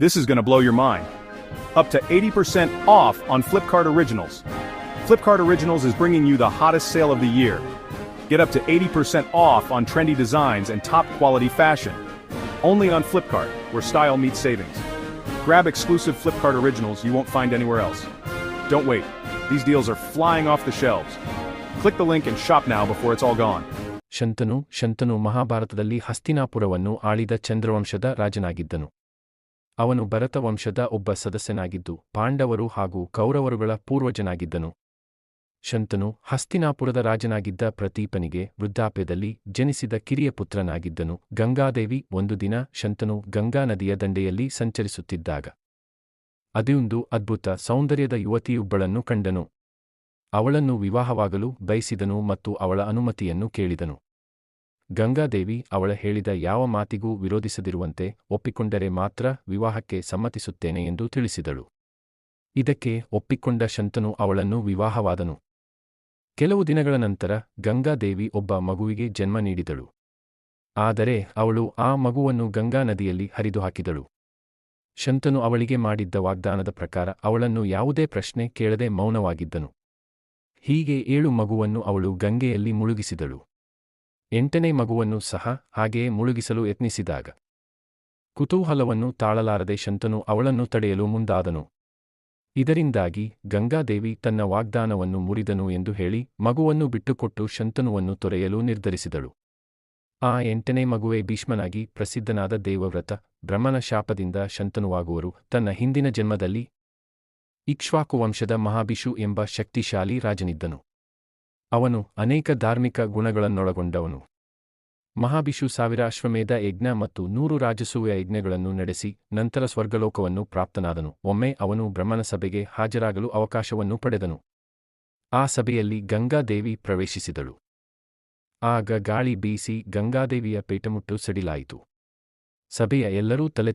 This is gonna blow your mind. Up to 80% off on Flipkart Originals. Flipkart Originals is bringing you the hottest sale of the year. Get up to 80% off on trendy designs and top quality fashion. Only on Flipkart, where style meets savings. Grab exclusive Flipkart Originals you won't find anywhere else. Don't wait. These deals are flying off the shelves. Click the link and shop now before it's all gone. Shantanu Shantanu ಮಹಾಭಾರತದಲ್ಲಿ ಹಸ್ತಿನಾಪುರವನ್ನು ಆಳಿದ ಚಂದ್ರವಂಶದ ರಾಜನಾಗಿದ್ದನು ಅವನು ಭರತವಂಶದ ಒಬ್ಬ ಸದಸ್ಯನಾಗಿದ್ದು, ಪಾಂಡವರು ಹಾಗೂ ಕೌರವರುಗಳ ಪೂರ್ವಜನಾಗಿದ್ದನು. ಶಂತನು ಹಸ್ತಿನಾಪುರದ ರಾಜನಾಗಿದ್ದ ಪ್ರತೀಪನಿಗೆ ವೃದ್ಧಾಪ್ಯದಲ್ಲಿ ಜನಿಸಿದ ಕಿರಿಯ ಪುತ್ರನಾಗಿದ್ದನು. ಗಂಗಾದೇವಿ ಒಂದು ದಿನ ಶಂತನು ಗಂಗಾ ನದಿಯ ದಂಡೆಯಲ್ಲಿ ಸಂಚರಿಸುತ್ತಿದ್ದಾಗ ಅದೊಂದು ಅದ್ಭುತ ಸೌಂದರ್ಯದ ಯುವತಿಯೊಬ್ಬಳನ್ನು ಕಂಡನು. ಅವಳನ್ನು ವಿವಾಹವಾಗಲು ಬಯಸಿದನು ಮತ್ತು ಅವಳ ಅನುಮತಿಯನ್ನು ಕೇಳಿದನು. ಗಂಗಾದೇವಿ ಅವಳ ಹೇಳಿದ ಯಾವ ಮಾತಿಗೂ ವಿರೋಧಿಸದಿರುವಂತೆ ಒಪ್ಪಿಕೊಂಡರೆ ಮಾತ್ರ ವಿವಾಹಕ್ಕೆ ಸಮ್ಮತಿಸುತ್ತೇನೆ ಎಂದು ತಿಳಿಸಿದಳು. ಇದಕ್ಕೆ ಒಪ್ಪಿಕೊಂಡ ಶಂತನು ಅವಳನ್ನು ವಿವಾಹವಾದನು. ಕೆಲವು ದಿನಗಳ ನಂತರ ಗಂಗಾದೇವಿ ಒಬ್ಬ ಮಗುವಿಗೆ ಜನ್ಮ ನೀಡಿದಳು. ಆದರೆ ಅವಳು ಆ ಮಗುವನ್ನು ಗಂಗಾ ನದಿಯಲ್ಲಿ ಹರಿದು ಹಾಕಿದಳು. ಶಂತನು ಅವಳಿಗೆ ಮಾಡಿದ್ದ ವಾಗ್ದಾನದ ಪ್ರಕಾರ ಅವಳನ್ನು ಯಾವುದೇ ಪ್ರಶ್ನೆ ಕೇಳದೆ ಮೌನವಾಗಿದ್ದನು. ಹೀಗೆ ಏಳು ಮಗುವನ್ನು ಅವಳು ಗಂಗೆಯಲ್ಲಿ ಮುಳುಗಿಸಿದಳು. ಎಂಟನೇ ಮಗುವನ್ನು ಸಹ ಹಾಗೆಯೇ ಮುಳುಗಿಸಲು ಯತ್ನಿಸಿದಾಗ ಕುತೂಹಲವನ್ನು ತಾಳಲಾರದೆ ಶಂತನು ಅವಳನ್ನು ತಡೆಯಲು ಮುಂದಾದನು. ಇದರಿಂದಾಗಿ ಗಂಗಾದೇವಿ ತನ್ನ ವಾಗ್ದಾನವನ್ನು ಮುರಿದನು ಎಂದು ಹೇಳಿ ಮಗುವನ್ನು ಬಿಟ್ಟುಕೊಟ್ಟು ಶಂತನುವನ್ನು ತೊರೆಯಲು ನಿರ್ಧರಿಸಿದಳು. ಆ ಎಂಟನೇ ಮಗುವೆ ಭೀಷ್ಮನಾಗಿ ಪ್ರಸಿದ್ಧನಾದ ದೇವವ್ರತ, ಬ್ರಹ್ಮನ ಶಾಪದಿಂದ ಶಂತನುವಾಗುವರು. ತನ್ನ ಹಿಂದಿನ ಜನ್ಮದಲ್ಲಿ ಇಕ್ಷ್ವಾಕುವಂಶದ ಮಹಾಭಿಷು ಎಂಬ ಶಕ್ತಿಶಾಲಿ ರಾಜನಿದ್ದನು. ಅವನು ಅನೇಕ ಧಾರ್ಮಿಕ ಗುಣಗಳನ್ನೊಳಗೊಂಡವನು. ಮಹಾಭಿಷು ಸಾವಿರ ಅಶ್ವಮೇಧ ಯಜ್ಞ ಮತ್ತು ನೂರು ರಾಜಸೂಯ ಯಜ್ಞಗಳನ್ನು ನಡೆಸಿ ನಂತರ ಸ್ವರ್ಗಲೋಕವನ್ನು ಪ್ರಾಪ್ತನಾದನು. ಒಮ್ಮೆ ಅವನು ಬ್ರಹ್ಮನ ಸಭೆಗೆ ಹಾಜರಾಗಲು ಅವಕಾಶವನ್ನು ಪಡೆದನು. ಆ ಸಭೆಯಲ್ಲಿ ಗಂಗಾದೇವಿ ಪ್ರವೇಶಿಸಿದಳು. ಆಗ ಗಾಳಿ ಬೀಸಿ ಗಂಗಾದೇವಿಯ ಪೇಟಮುಟ್ಟು ಸಡಿಲಾಯಿತು. ಸಭೆಯ ಎಲ್ಲರೂ ತಲೆ